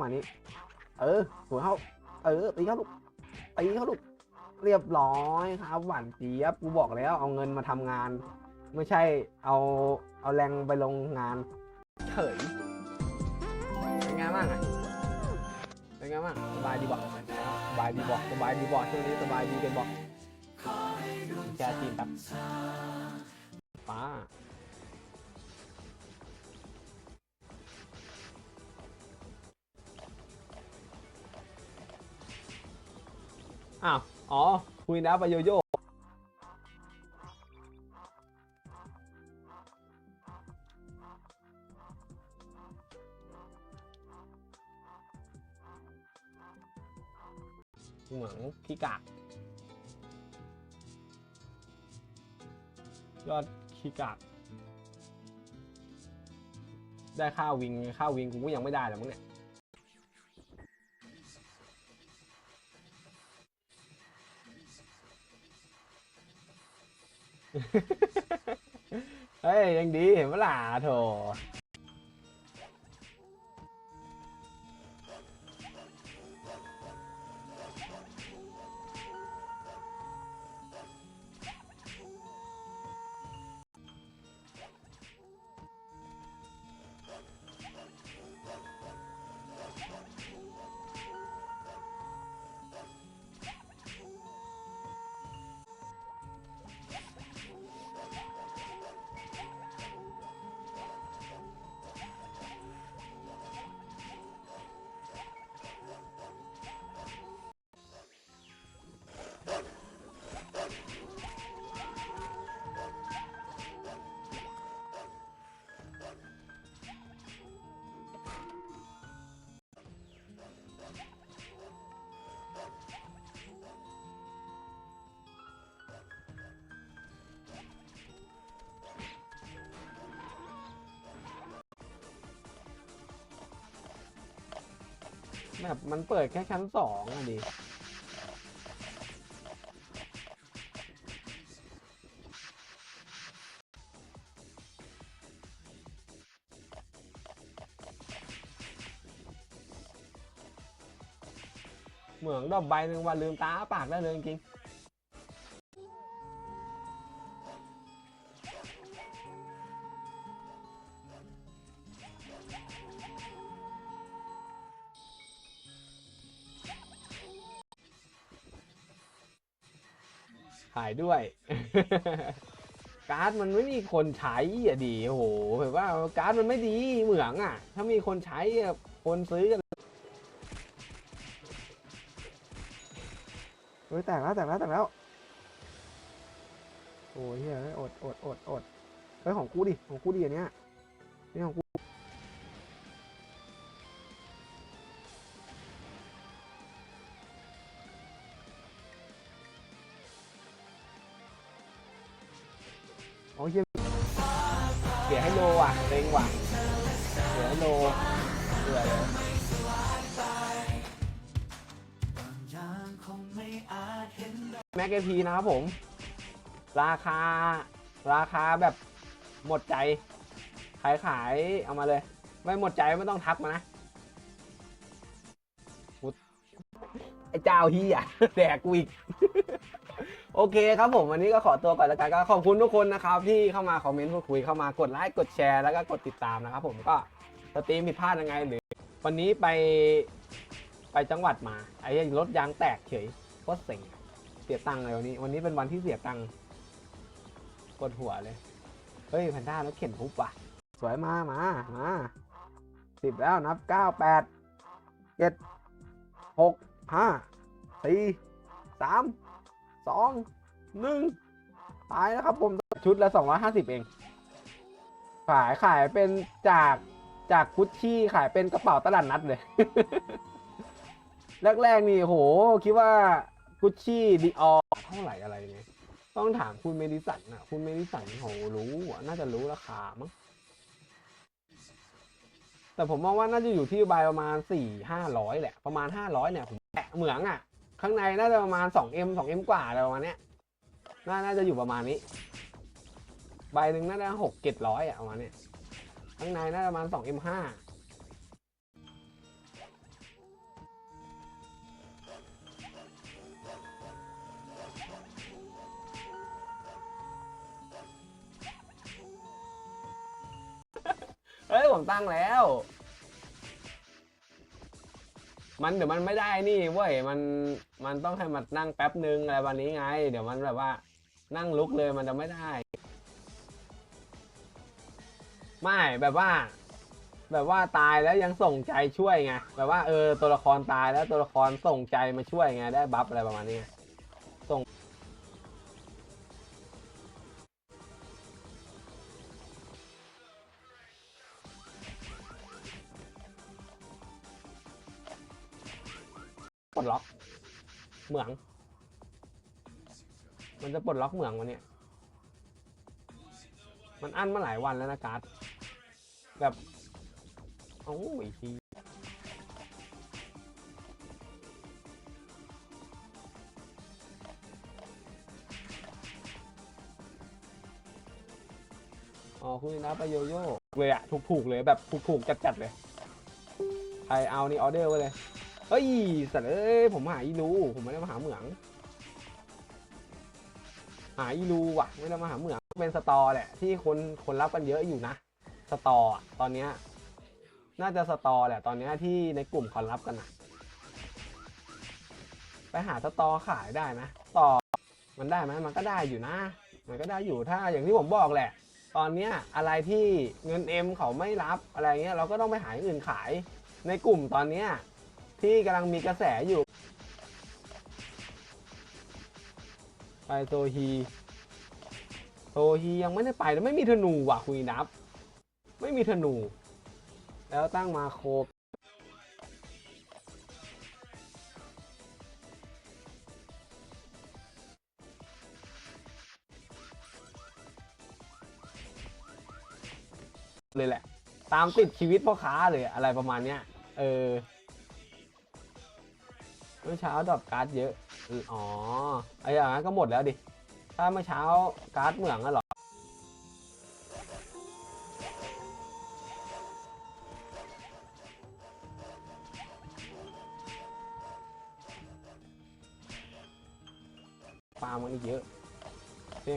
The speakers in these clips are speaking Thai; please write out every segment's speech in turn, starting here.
มานี้ เออหัวเข้า เออตีเข้าลูกตีเข้าลูก เรียบร้อยครับหวานเจี๊ยบ กูบอกแล้วเอาเงินมาทำงาน ไม่ใช่เอาเอาแรงไปลงงาน เฉยเป็นไงบ้างอะเป็นไงบ้างสบายดีบอกสบายดีบอกสบายดีบอกช่วงนี้สบายดีกันบอกแชร์ทีมแบบป้า อ้าว อ๋อ คุยนะไปโยโย่ เหมืองขี้กากยอดขี้กากได้ข้าววิงข้าววิงกูก็ยังไม่ได้เลยมึงเนี่ย เฮ้ยยังดีเห็นเวลาโถ แบบมันเปิดแค่ชั้นสองอะดิเหมืองดอกใบหนึ่งวันลืมตาอ้าปากได้เลยจริง ขายด้วย การ์ดมันไม่มีคนใช้อะดีโอ้โหแบบว่าการ์ดมันไม่ดีเหมืองอะ ถ้ามีคนใช้คนซื้อกันเฮ้ยแตกแล้วแตกแล้วแตกแล้ว โอ้ยเฮ้ยอดอดอดอดเฮ้ยของกูดิของกูดิอันเนี้ยนี่ของกู โลเบื่อเลยแม็กเอพีนะครับผม ราคา ราคาแบบหมดใจ ขายขายเอามาเลย ไม่หมดใจไม่ต้องทักมานะไอ้เจ้าฮียแดกกูอีก โอเคครับผมวันนี้ก็ขอตัวก่อนแล้วกันก็ขอบคุณทุกคนนะครับ ที่เข้ามาคอมเมนต์พูดคุยเข้ามากดไลค์กดแชร์แล้วก็กดติดตามนะครับผมก็ สตรีมผิดพลาดยังไงหรือ วันนี้ไปไปจังหวัดมา ไอ้รถยางแตกเฉยโคตรเซ็งเสียตังค์เลยวันนี้ วันนี้เป็นวันที่เสียตังค์กดหัวเลย เฮ้ยแพนด้าแล้วเข็นทุบว่ะ สวยมามามาสิบแล้วนับเก้าแปดเจ็ดหกห้าสี่สามสองหนึ่งตายแล้วครับผมชุดละสองร้อยห้าสิบเอง ขายขายเป็นจาก จากกุชชี่ขายเป็นกระเป๋าตลาดนัดเลย แรกๆนี่โห คิดว่ากุชชี่ดีออเท่าไหร่อะไรเนี่ยต้องถามคุณเมดิสันนะคุณเมดิสันโหรู้น่าจะรู้ราคามั้งแต่ผมมองว่าน่าจะอยู่ที่ใบประมาณสี่ห้าร้อยแหละ ประมาณห้าร้อยเนี่ยผมแตะเหมืองอะ ข้างในน่าจะประมาณสองเอ็มสองเอ็มกว่าอะไรประมาณเนี้ยน่าน่าจะอยู่ประมาณนี้ ใบหนึ่งน่าจะหกเจ็ดร้อยอะประมาณเนี้ย ข้างในน่าจะประมาณสอง M5 เฮ้ย ผมตั้งแล้ว มันเดี๋ยวมันไม่ได้นี่เว้ย มัน มันต้องให้มันนั่งแป๊บนึงอะไรวันนี้ไง เดี๋ยวมันแบบว่านั่งลุกเลยมันจะไม่ได้ ไม่แบบว่า แบบว่าตายแล้วยังส่งใจช่วยไงแบบว่าเออตัวละครตายแล้วตัวละครส่งใจมาช่วยไงได้บัฟอะไรประมาณนี้ส่งปลดล็อกเหมือง มันจะปลดล็อกเหมืองวันเนี้ยมันอั้นมาหลายวันแล้วนะการ์ด แบบโอ้ยทีอ๋อคุณนับไปโยโย่เลยอะถูกๆเลยแบบถูกๆจัดๆเลยใครเอานี่ออเดอร์ไว้เลยเฮ้ยสัตว์เอ้ยผมหาอีรูผมไม่ได้มาหาเหมือง หาอีรูว่ะไม่ได้มาหาเหมืองเป็นสตอแหละที่คนคนรับกันเยอะอยู่นะ สตออะตอนเนี้ยน่าจะสตอแหละตอนเนี้ยที่ในกลุ่มเขารับกันนะไปหาสตอขายได้ไหมต่อมันได้ไหมมันก็ได้อยู่นะ มันก็ได้อยู่ถ้าอย่างที่ผมบอกแหละ ตอนเนี้ยอะไรที่เงินเอ็มเขาไม่รับอะไรเงี้ยเราก็ต้องไปหาอย่างอื่นขาย ในกลุ่มตอนเนี้ยที่กำลังมีกระแสอยู่ ไปโซฮีโซฮียังไม่ได้ไปแล้วไม่มีธนูว่ะคุยนับ ไม่มีธนู แล้วตั้งมาโครบเลยแหละ ตามติดชีวิตพ่อค้าเลยอะไรประมาณเนี้ย เออ เมื่อเช้าดรอปการ์ดเยอะอืออ๋อไอ้อย่างนั้นก็หมดแล้วดิ ถ้าเมื่อเช้าการ์ดเหมืองอะหรอ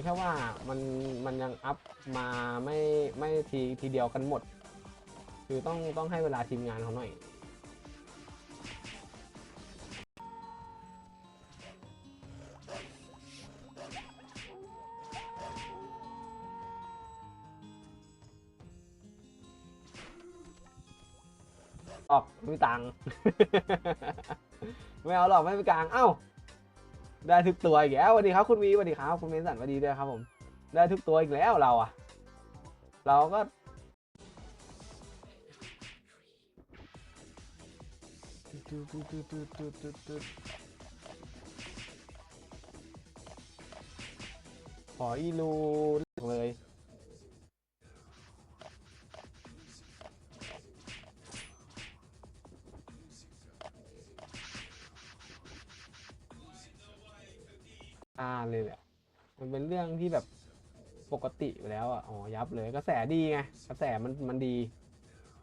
แค่ว่ามันมันยังอัพมาไม่ไม่ทีทีเดียวกันหมด คือต้องต้องให้เวลาทีมงานเขาหน่อย ออกไม่ตัง ไม่เอาหรอกไม่มีกลาง เอ้า ได้ทุกตัวอีกแล้วสวัสดีครับคุณวีสวัสดีครับคุณเมสันสวัสดีด้วยครับผม ได้ทุกตัวอีกแล้วเราอะเราก็ขออีลูเลย เลยแหละ มันเป็นเรื่องที่แบบปกติไปแล้วอะ อ๋อ ยับเลย กระแสดีไง กระแสมันมันดี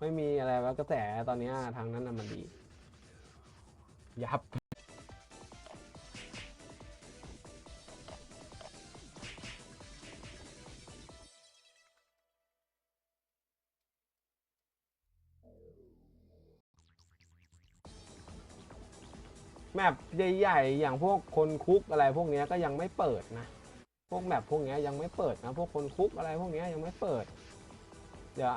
ไม่มีอะไรแล้วกระแสตอนนี้ทางนั้นน่ะมันดี ยับ แมปใหญ่ๆ อย่างพวกคนคุกอะไรพวกนี้ก็ยังไม่เปิดนะ พวกแมปพวกนี้ยังไม่เปิดนะ พวกคนคุกอะไรพวกนี้ยังไม่เปิด เดี๋ยว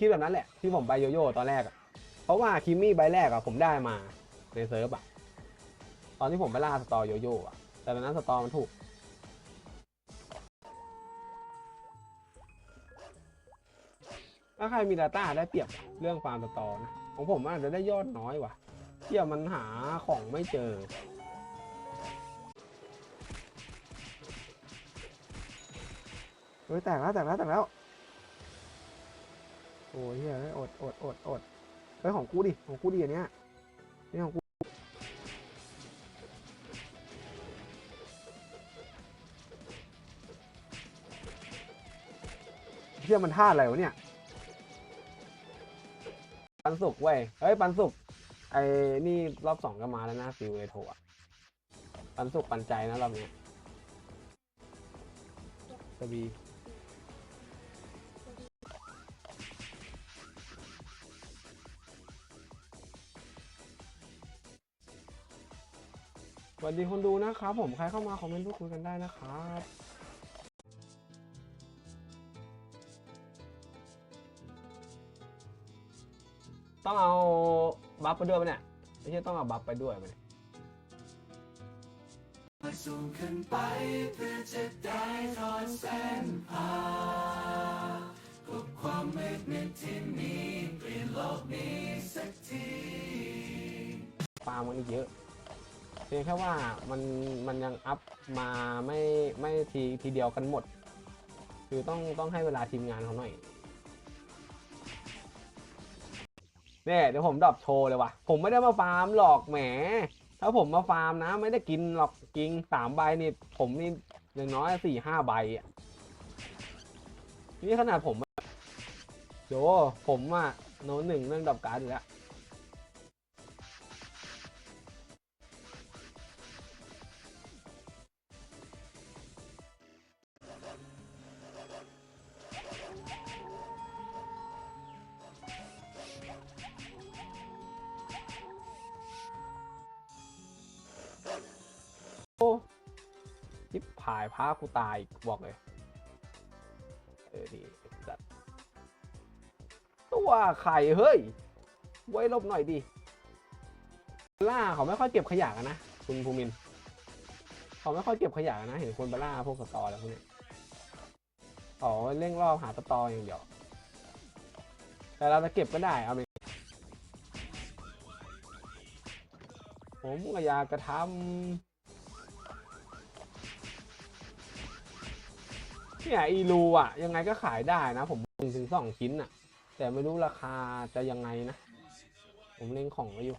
คิดแบบนั้นแหละที่ผมไปโยโย่ตอนแรกอะเพราะว่าคิมมี่ใบแรกอะผมได้มาในเซิร์ฟอะตอนที่ผมไปล่าสตอโยโย่อะแต่ตอนนั้นสตอมันถูกถ้าใครมี Data ได้เปรียบเรื่องฟามสตอนะของผมอาจจะได้ยอดน้อยว่ะเที่ยมันหาของไม่เจอเฮ้ยแตกแล้วแตกแล้วแตกแล้ว อ้ยเฮ้ยอดอดอดอดเฮ้ยของกูดิ ของกูดิอันเนี้ยนี่ของกู เชื่อมันท่าอะไรวะเนี่ย ปันสุกเว้ย เฮ้ย ปันสุก ไอ้นี่รอบสองก็มาแล้วนะฟิวเลยโถอะปันสุกปันใจนะรอบนี้สบี วัสดีคนดูนะครับ ผมใครเข้ามาคอมเมนต์พูดคุยกันได้นะครับต้องเอาบัฟไปด้วยปะเนี่ยไม่ใช่ต้องเอาบัฟไปด้วยปะเนี่ยสูงขึ้นไปเพื่อจะได้ทอดแสนพาพบความมืดมิดที่มีเปลี่ยนโลกนี้สักทีฟาร์มมันอีกเยอะ เพียงแค่ว่ามันมันยังอัพมาไม่ไม่ทีทีเดียวกันหมด คือต้องต้องให้เวลาทีมงานเขาหน่อยเนี่ยเดี๋ยวผมดรอปโชว์เลยว่ะ ผมไม่ได้มาฟาร์มหรอกแหม ถ้าผมมาฟาร์มนะ ไม่ได้กินหรอกกินสามใบนี่ผมนี่อย่างน้อยสี่ห้าใบอะนี่ขนาดผมโยผมอะโน้นหนึ่งเรื่องดรอปการ์ดอยู่แล้ว ยิบผายพากูตายอีกบอกเลย เออดีจัดตัวไข่เฮ้ย ไว้ลบหน่อยดิล่าเขาไม่ค่อยเก็บขยะกันนะ คุณภูมิน เขาไม่ค่อยเก็บขยะกันนะ เห็นคนไปล่าพวกสตอแล้วพวกนี้ยอ๋อเร่งรอบหาสตออย่างเดียว แต่เราจะเก็บก็ได้เอาไปผมก็อยากจะทำ เนี่ยอีลูอะ ยังไงก็ขายได้นะ ผมหนึ่งถึงสองชิ้นอะ แต่ไม่รู้ราคาจะยังไงนะ ผมเล็งของไว้อยู่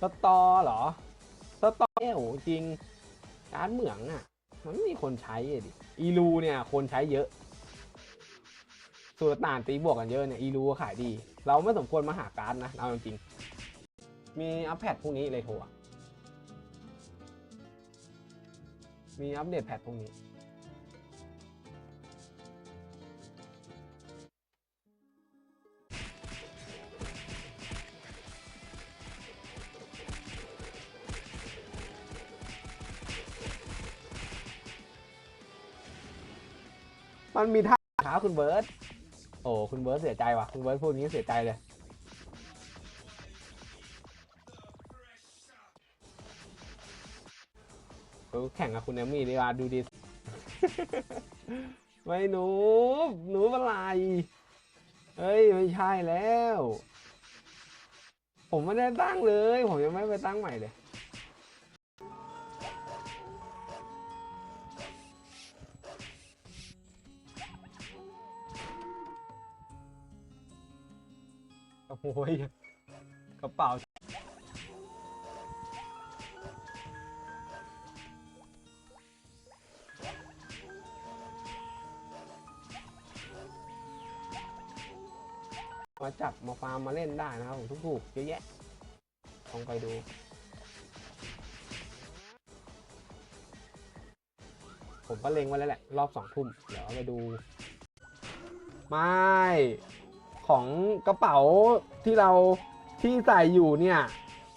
สตอเหรอสตอเนี่ยโหจริงการเหมืองอะ มันไม่มีคนใช้อะดิอีลูเนี่ยคนใช้เยอะสุลต่านตีบวกกันเยอะเนี่ยอีลูขายดี เราไม่สมควรมาหาการ์ดนะ เอาจริงๆมีอัปแพดพวกนี้เลยโทร มีอัปเดตแพทพวกนี้ มันมีท่าขาคุณเบิร์ตโอ้ คุณเบิร์ตเสียใจว่ะ คุณเบิร์ตพูดอย่างนี้เสียใจเลย แข่งกับคุณแอมมี่ดีกว่าดูดิไม่หนูหนูอะไรเฮ้ยไม่ใช่แล้ว ผมไม่ได้ตั้งเลย ผมยังไม่ไปตั้งใหม่เลยโอ้ยกระเป๋า มาฟาร์มมาเล่นได้นะครับผมทุกๆเยอะแยะลองไปดูผมก็เล็งไว้แล้วแหละ รอบสองทุ่ม เดี๋ยวเอาไปดู ไม่ ของกระเป๋าที่เราที่ใส่อยู่เนี่ย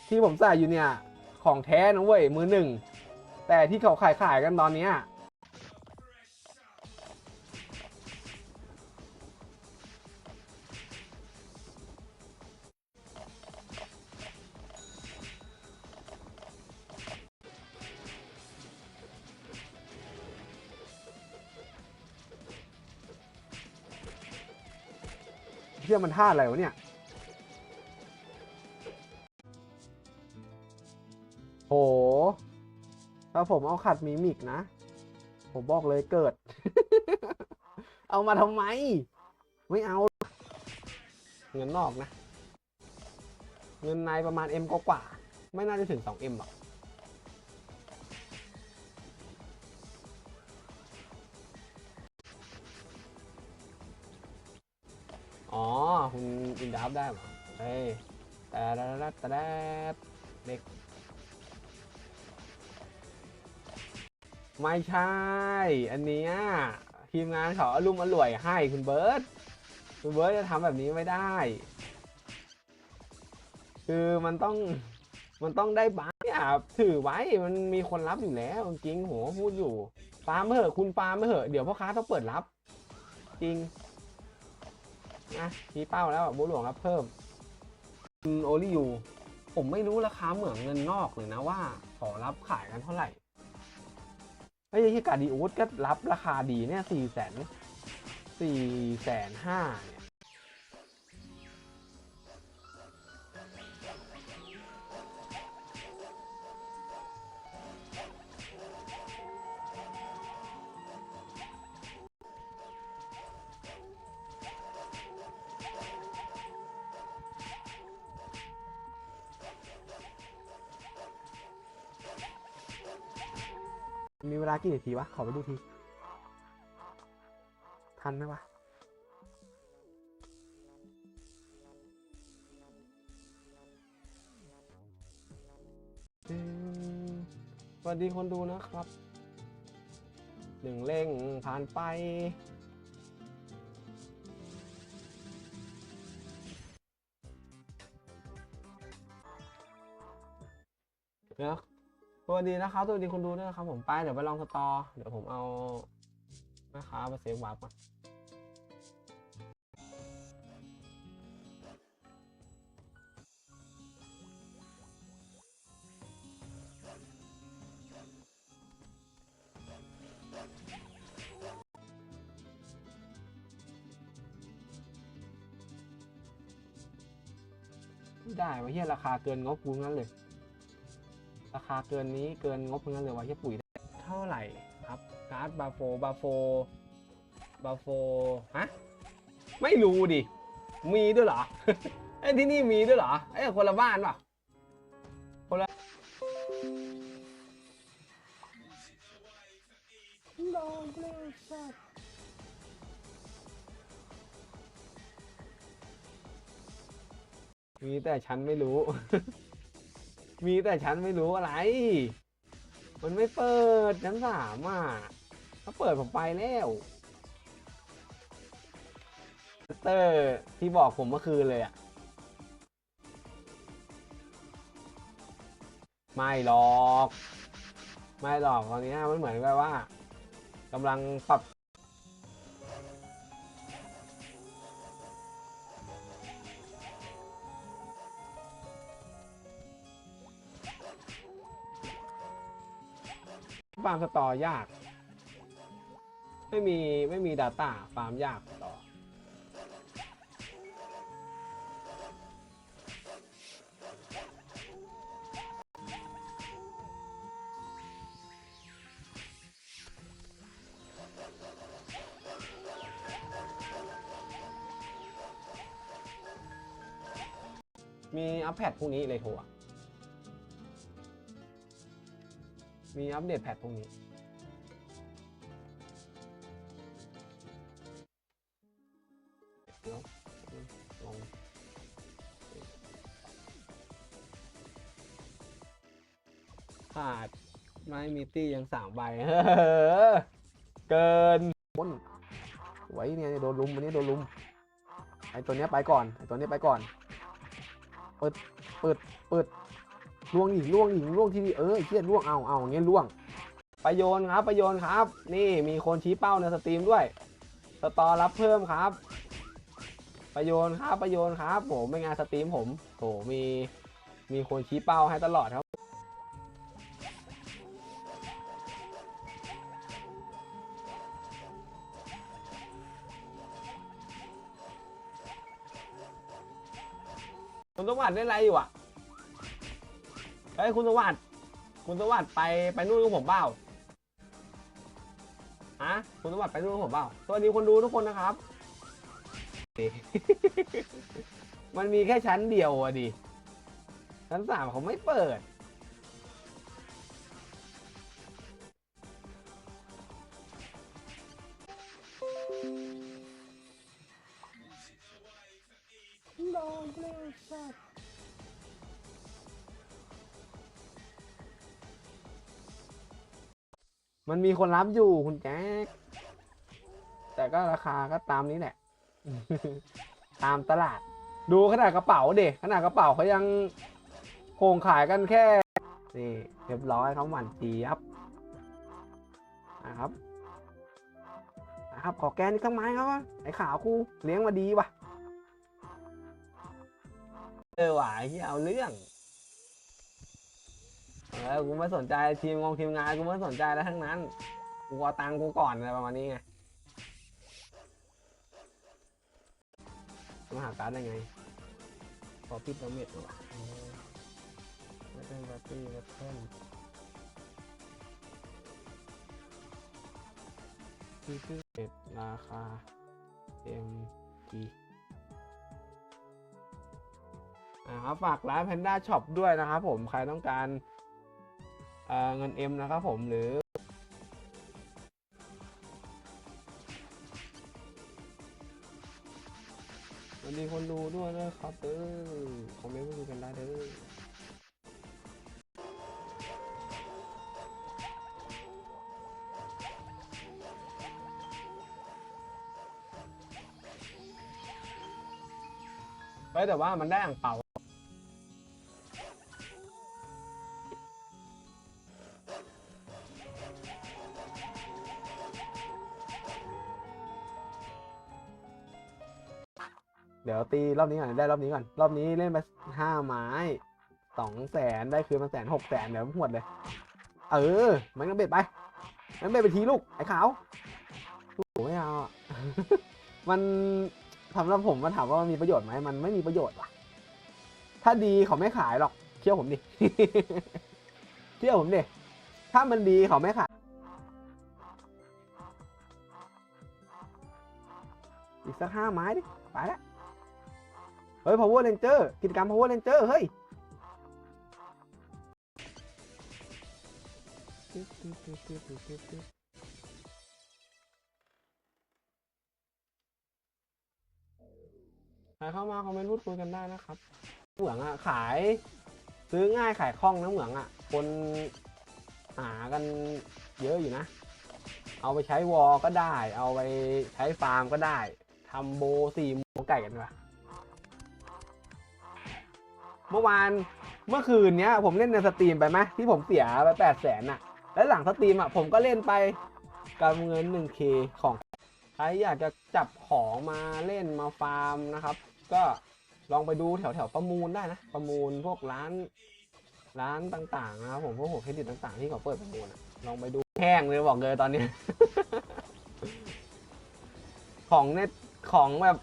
ที่ผมใส่อยู่เนี่ย ของแท้นะเว้ยมือหนึ่ง แต่ที่เขาขายขายกันตอนนี้ ที่ยมันท่าอะไรวะเนี่ยโหถ้าผมเอาขัดมิมิกนะ ผมบอกเลยเกิด เอามาทำไม ไม่เอา เงินนอกนะ เงินในประมาณ M กว่า ไม่น่าจะถึง 2M หรอกับได้เหรอเฮ้ยแต่แต่แต่แต่เด็ก ไม่ใช่ อันเนี้ยทีมงานเขาอารมณ์อร่วยให้คุณเบิร์ตคุณเบิร์ตจะทำแบบนี้ไม่ได้ คือมันต้องมันต้องได้บัฟเนี่ยถือไว้มันมีคนรับอยู่แล้ว จริงโหพูดอยู่ฟาร์มเหอะคุณฟาร์มเหอะเดี๋ยวพ่อค้าต้องเปิดรับ จริง นะชี้เป้าแล้วบัวหลวงรับเพิ่มคุณโอลิยูผมไม่รู้ราคาเหมืองเงินนอกเลยนะว่าขอรับขายกันเท่าไหร่ไอ้ที่กาดีอูดก็รับราคาดีเนี่ยสี่แสนสี่แสนห้าเนี่ย ลากี่นาทีวะ ขอไปดูที ทันไหมวะสวัสดีคนดูนะครับ หนึ่งเร่งผ่านไป สวัสดีนะครับสวัสดีคนดูด้วยนะครับผมไปเดี๋ยวไปลองสตอ เดี๋ยวผมเอาแม่ค้ามาเซฟวาร์ปก่อนได้วะเฮียราคาเกินงบกูงั้นเลยาคาเกินนี้เกินงบทั้งนั้นเลยวะเฮียปุ๋ยเท่าไหร่ครับการ์ดบาโฟบาโฟบาโฟฮะไม่รู้ดิ มีด้วยเหรอไอ้ที่นี่มีด้วยเหรอไอ้คนละบ้านเปล่ะคนละมีแต่ฉันไม่รู้ มีแต่ฉันไม่รู้อะไร มันไม่เปิดชั้นสามอะถ้าเปิดผมไปแล้วเตอร์ที่บอกผมเมื่อคืนเลยอะ ไม่หรอก ไม่หรอกตอนนี้มันเหมือนกับว่ากำลังปรับ ฟาร์มสตอยาก ไม่มีไม่มี Data ฟาร์มยากต่อมีอัปแพดพรุ่งนี้เลยโทรอะ มีอัปเดตแพทพวกนี้ลองขาดไม่มีตี้ยังสามใบเฮ้อเกินบนไว้เนี่ยโดนลุมวันนี้โดนลุม ไอตัวเนี้ยไปก่อน ไอตัวเนี้ยไปก่อน เปิด เปิด เปิด ล่วงอีกล่วงอีกล่วงที่นี่เออไอ้เฮียล่วงเอาเอาอย่างเงี้ยล่วง ประโยนครับประโยนครับ นี่มีคนชี้เป้าในสตรีมด้วย สตอรับเพิ่มครับ ประโยนครับประโยนครับผมไม่งานสตรีมผมโถมีมีคนชี้เป้าให้ตลอดครับคุณสวัดได้อะไรอยู่อะ เฮ้ยคุณสวัสดิ์คุณสวัสดิ์ไปไปนู่นกับผมเปล่าฮะคุณสวัสดิ์ไปนู่นกับผมเปล่าสวัสดีคนดูทุกคนนะครับ มันมีแค่ชั้นเดียวอะดิ ชั้นสามเขาไม่เปิด มันมีคนรับอยู่คุณแจ๊คแต่ก็ราคาก็ตามนี้แหละ ตามตลาด ดูขนาดกระเป๋าเด็ขนาดกระเป๋าเขายังโคงขายกันแค่นี่เรียบร้อยเขาหมันเจี๊ยบนะครับนะครับ ขอแกนอีกสักไม้ครับไอ้ขาวกูเลี้ยงมาดีว่ะเออว่ะไอ้ที่เอาเรื่อง เออกูไม่สนใจทีมงงทีมงานกูไม่สนใจแล้วทั้งนั้นกูเอาตังค์กูก่อนอะไรประมาณนี้ไงมาหาการ์ดได้ไงพอพิดแล้วเม็ดเหรอวะไม่เป็นปาร์ตี้แบทเทิลที่พิเศษราคา MT นะครับฝากร้าน Panda Shop ด้วยนะครับผม ใครต้องการ เอ่อเงิน M นะครับผมหรือสวัสดีคนดูด้วยนะครับเด้อคอมเมนต์พูดคุยกันได้เด้อแต่ว่ามันได้อ่างเปา ตีรอบนี้ก่อนได้รอบนี้ก่อน รอบนี้เล่นไปห้าไม้สองแสนได้คืนมาแสนหกแสนเดี๋ยวหมดเลย เออมันก็เบ็ดไปมันเบ็ดไปทีลูกไอ้ขาวโอ้โหไม่เอามันสำหรับผมมันถามว่ามันมีประโยชน์ไหมมันไม่มีประโยชน์ว่ะ ถ้าดีเขาไม่ขายหรอกเชื่อผมดิเชื่อผมดิถ้ามันดีเขาไม่ขายอีกสักห้าไม้ดิ ไปแล้ว เฮ้ย power ranger กิจกรรม power ranger เฮ้ยใครเข้ามาคอมเมนต์พูดคุยกันได้นะครับ เหมืองอะ ขาย ซื้อง่ายขายคล่องนะเหมืองอะ คนหากันเยอะอยู่นะ เอาไปใช้วอลก็ได้ เอาไปใช้ฟาร์มก็ได้ทำโบสี่โมไก่กันดีกว่า เมื่อวานเมื่อคืนเนี้ยผมเล่นในสตรีมไปไหมที่ผมเสียไปแปดแสนอะแล้วหลังสตรีมอะผมก็เล่นไปกับเงิน 1k ของใครอยากจะจับของมาเล่นมาฟาร์มนะครับ ก็ลองไปดูแถวแถวๆประมูลได้นะ ประมูลพวกร้านร้านต่างๆนะครับผมพวกหัวเครดิตต่างๆที่เขาเปิดประมูลลองไปดูแห้งเลยบอกเลยตอนนี้ ของในของแบบ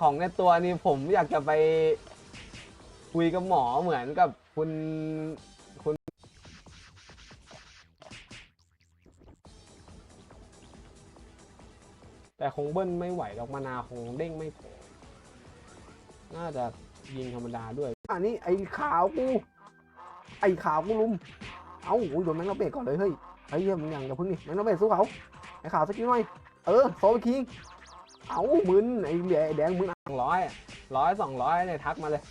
ของในตัวนี่ผมอยากจะไป คุยกับหมอเหมือนกับคุณคุณแต่คงเบิ้ลไม่ไหวหรอกมานาคงเด้งไม่พอน่าจะยิงธรรมดาด้วยอันนี้ไอ้ขาวกู ไอ้ขาวกูลุม เอ้าโอ้ยโดนแมงกะเบกก่อนเลยเฮ้ยเฮ้ยมึงอย่างอย่าพึ่งนี่แมงกะเบกสู้เขาไอ้ขาวสกิลหน่อย เออโซลคิง เอ้ามึนไอ้เหลี่ยไอ้แดงมึนสองร้อยร้อยสองร้อยเนี่ยทักมาเลย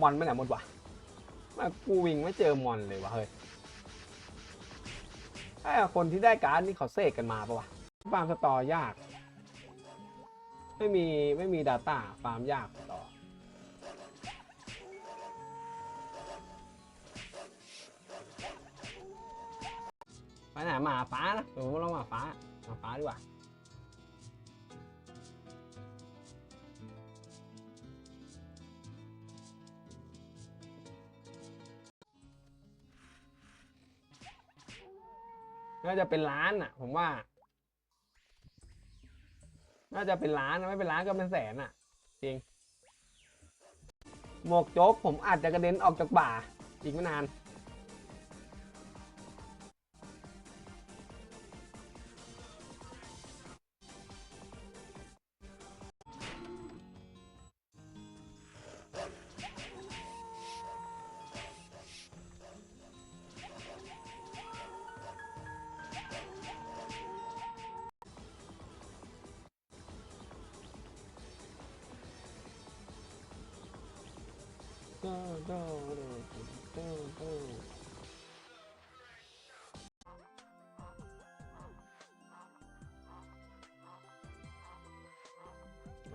มอนไปไหนหมดวะมากูวิ่งไม่เจอมอนเลยวะเฮ้ยไอ้คนที่ได้การ์ดนี่เขาเสกกันมาปะวะฟาร์มสตอยาก ไม่มีไม่มี Data ฟาร์มยากต่อไปไหนหมาฟ้านะผมว่าลองหมาฟ้าหมาฟ้าดีกว่า น่าจะเป็นล้านอะ ผมว่า น่าจะเป็นล้านนะไม่เป็นล้านก็เป็นแสนอะ จริง หมวกโจ๊กผมอาจจะกระเด็นออกจากบ่า อีกไม่นาน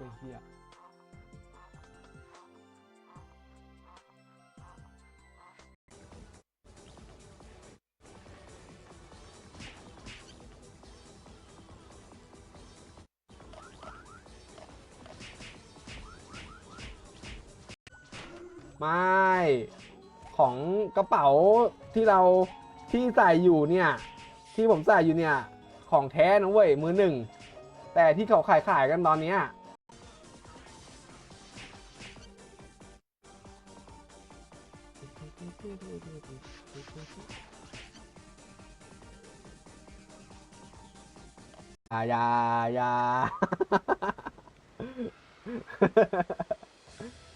เฮ้เฮียไม่ของกระเป๋าที่เราที่ใส่อยู่เนี่ย ที่ผมใส่อยู่เนี่ย ของแท้นะเว้ยมือหนึ่ง แต่ที่เขาขายขายกันตอนเนี้ย อย่าอย่ายา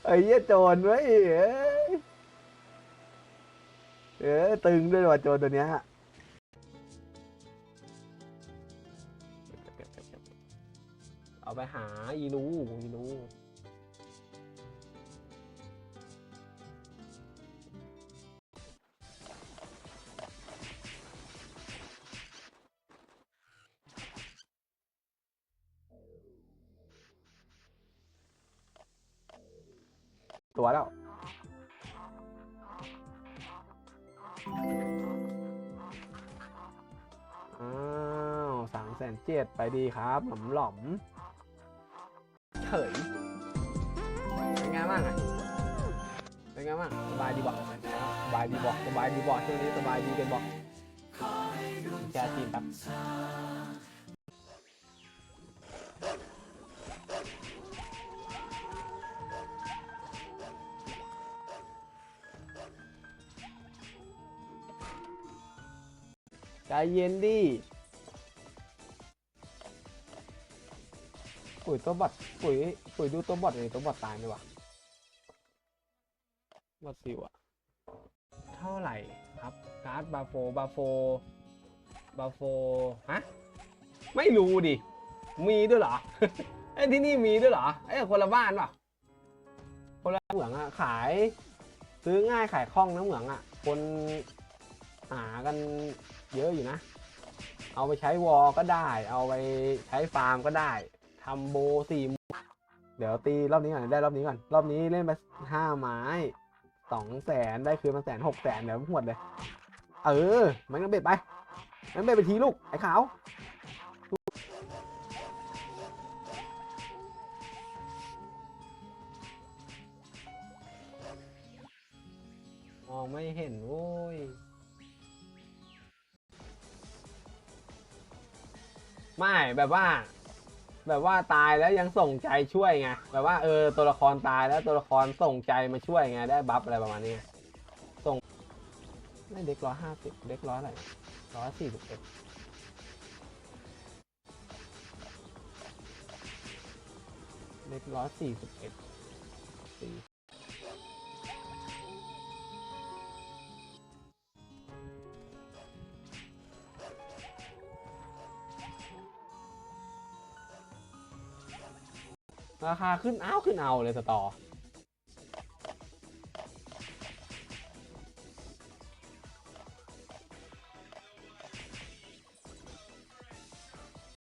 ไอ้เหี้ยโจรเว้ยเอ้ยเออตึงด้วยว่ะโจรตัวเนี้ยเอาไปหาอีรูอีรู ตัวแล้ว อ้าวสามแสนเจ็ดไปดีครับหล่อมหล่อมเฉยเป็นไงบ้างอะเป็นไงบ้างสบายดีบอกสบายดีบอกสบายดีบอกช่วงนี้สบายดีกันบอกแชร์ทีมแป๊บ ใจเย็นดิปุ๋ยตัวบอดปุ๋ยปุ๋ยดูตัวบอดเลยตัวบอดตายไหมวะบอดสิวอะเท่าไหร่ครับการ์ดบาโฟบาโฟบาโฟฮะไม่รู้ดิ มีด้วยเหรอไอ้ยที่นี่มีด้วยเหรอไอ้ยคนละบ้านเปล่ะคนละเหมืองอะขาย ซื้อง่ายขายคล่องนะเหมืองอะคนหากัน เยอะอยู่นะ เอาไปใช้วอลก็ได้ เอาไปใช้ฟาร์มก็ได้ทำโบสี่เดี๋ยวตีรอบนี้ก่อนได้รอบนี้ก่อน รอบนี้เล่นไปห้าไม้สองแสนได้คืนมาแสนหกแสนเดี๋ยวหวดเลย เออ มันก็เบ็ดไป มันเบ็ดไปทีลูก ไอ้ขาวมองไม่เห็นโว้ย ไม่แบบว่า แบบว่าตายแล้วยังส่งใจช่วยไงแบบว่าเออตัวละครตายแล้วตัวละครส่งใจมาช่วยไงได้บัฟอะไรประมาณนี้ส่งไม่เด็กร้อยห้าสิบเด็กร้อยอะไรร้อยสี่สิบเอ็ดเด็กร้อยสี่สิบเอ็ดสี่ ราคาขึ้นอ้าวขึ้นเอาเลยสตอร์